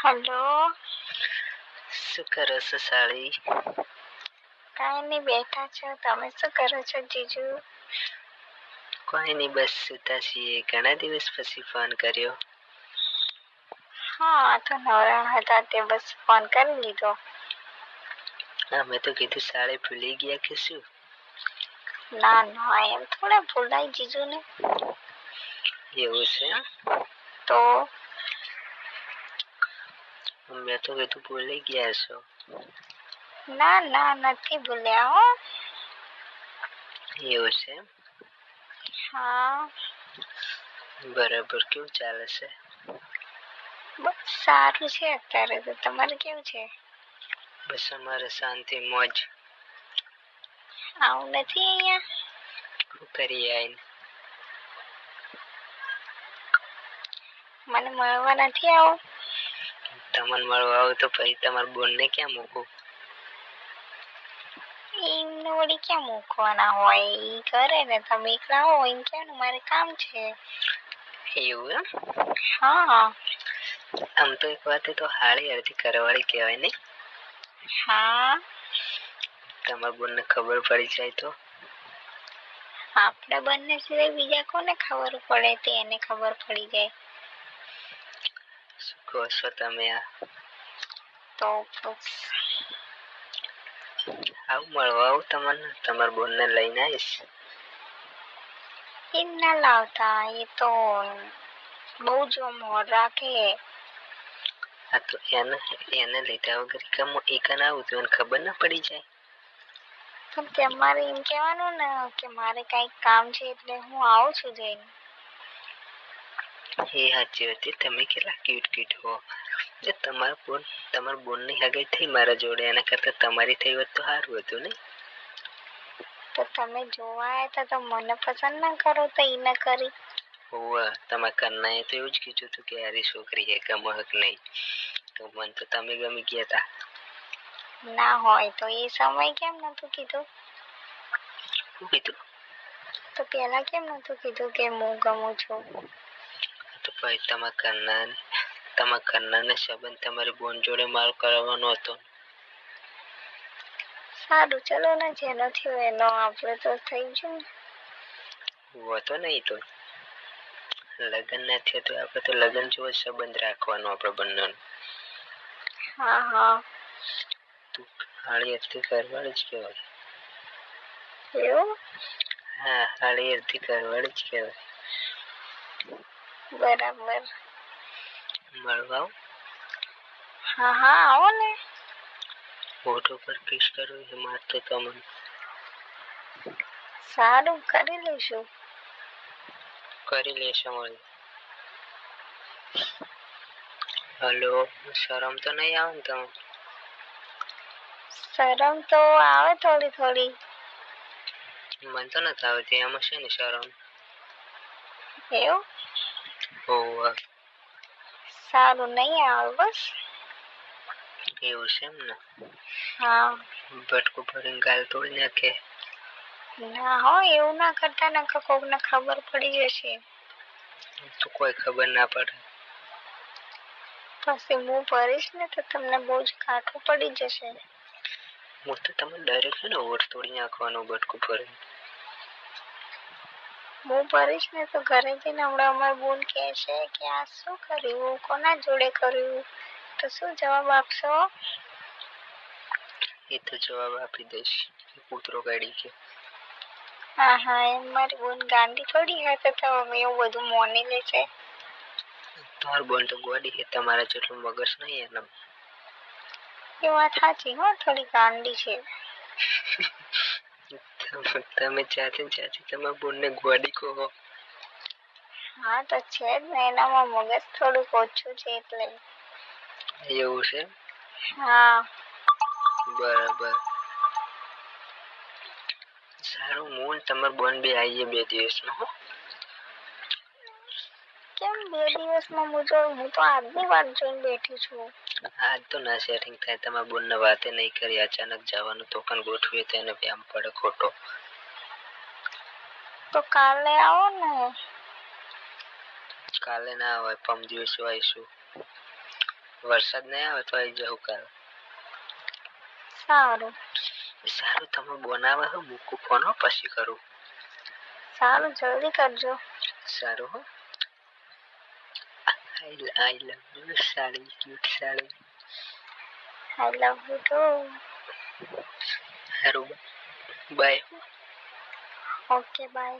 Hello. શું કરો છો સાળી? કાંઈ નહીં બેઠા છો. તમે શું કરો છો જીજુ? કોઈ નહીં બસ સુતા છીએ. ઘણા દિવસ પછી ફોન કર્યો. હા તો નવરા હતા તે બસ ફોન કરી લીધો. અમે તો કીધું સાળી ભૂલી ગયા કે શું? ના ના એમ થોડા ભૂલાય જીજુને. એવું છે તો મેં તો કીધું ભૂલી ગયા છો. ના ના નથી ભૂલ્યા હો. એવું છે હા. બરાબર કેવું ચાલે છે? બસ સારું છે અત્યારે તો. તમારે કેવું છે? બસ અમારે શાંતિ મોજ. આવું નથી અહીંયા? શું કરીએ આવીને? મને મળવા નથી આવું? તમને મળવા આવું તો પછી તમારા બોનને ક્યાં મૂકું? એમને વળી ક્યાં મૂકવાના હોય? એ કરે ને તમે એકલા હો એમ ક્યાંનું મારે કામ છે. એવું એમ? હા. આમ તો એક વાત તો હાળી અડધી કરવાળી કહેવાય ને? હા. તમારા બોનને ખબર પડી જાય તો? આપણે બંને સિવાય બીજા કોને ખબર પડે? તે એને ખબર પડી જાય. શું કહો છો તમે તો આવું મળવા આવું તમને તમારા બોનને લઈને આવીશ એ ના લાવતા એ તો બહુ જ મોર રાખે આ તો એને એને લીધા વગર કેમ એકન આવું તો એને ખબર ના પડી જાય પણ તમારે એમ કહેવાનું ને કે મારે કંઈક કામ છે એટલે હું આવું છું જઈને એ સાચી હતી તમે કેટલા ક્યુટ ક્યુટ હો. એ તમારા બોન તમારા બોનની હગાઈ થઈ મારા જોડે. એના કરતા તમારી થઈ હોત તો સારું હતું ને તો તમે જોવા આવ્યા તો મને પસંદ ના કરો તો એ ના કરી. હોવા તમારા કન્નાએ તો એવું જ કીધું હતું કે યારી છોકરી હે ગમો હક નહીં. તો મન તો તમે ગમી ગયા હતા ના હોય તો એ સમય કેમ નતું કીધું? શું કીધું? તો પહેલા કેમ નતું કીધું કે હું ગમું છું? પછી તમારા ઘરના તમારા કન્નાને સંબંધ તમારી બોન જોડે મારો કરવાનો હતો. સારું ચલો ને જેનો થયો એનો આપણે તો થઈ ગયું ને હોતો નહીં તો. લગ્ન ના થયો તો આપણે તો લગ્ન જેવો સંબંધ રાખવાનો આપણે બંનેનો. હા હા. તું હાળી અર્ધી કરવાળી જ કહેવાય. એવું? હા હાળી અર્ધી કરવાળી જ કહેવાય. બરાબર. મળવા? હા હા આવો ને. ફોટો પર કિસ કરવું એ મારતો તમને. સારું કરી લઈશું કરી લેશો મળી હલો શરમ તો નહીં આવે ને તમે શરમ તો આવે થોડી થોડી. મને તો નથી આવતી એમાં છે ને શરમ? એવું? હોવ. સારું નહીં આવે બસ. એવું છે એમ ને? હા. બટકું ભરીને ગાલ તોડી નાખે. ના હો એવું ના કરતા ને કોકને ખબર પડી જશે. તો કોઈ ખબર ના પડે. પછી હું ભરીશ ને તો તમને બહુ જ કાઠું પડી જશે. હું તો તમે ડાયરેક્ટ છે ને ઓઠ તોડી નાખવાનું બટકું ભરીને. હું ભરીશ ને તો ઘરે જઈને હમણાં અમાર બોન કહે છે કે આ શું કર્યું? કોના જોડે કર્યું? તો શું જવાબ આપશો? એ તો જવાબ આપી દઈશ. કૂતરો કાઢી કે. હા હા એમ મારી બોન ગાંડી થોડી હશે તો અમે એવું બધું મોની છે. તમારી બોન તો ગોડી છે તમારા જેટલું મગજ નહીં એના. એ વાત સાચી હો થોડી ગાંડી છે. તમે જાતે જાતે તમારા બોનને ગોડી કહો. હા તો છે જ ને એનામાં મગજ થોડુંક ઓછું છે એટલે. એવું છે? હા. બરાબર. સારું ને તમાર બોન બી આવીએ બે દિવસમાં હો. બે દિવસમાં હું હું તો આજની વાત જોઈને બેઠી છું. આજ તો ના સેટિંગ થાય. તમે બોનને વાતે નહીં કરી. અચાનક જવાનું તોકન ગોઠવીએ તો એને વ્યામ પડે ખોટો. તો કાલે આવો ને. કાલે ના આવે પમ દિવસે આવીશું. વરસાદ નહીં આવે તો આવી જવું કાલે. સારું. સારું તમે બનાવે હું મૂકું ફોન હો પછી કરું. સારું જલ્દી કરજો. સારું હો. I, I love you, Sally, cute Sally. I love you too. Hello. Bye. Okay, bye.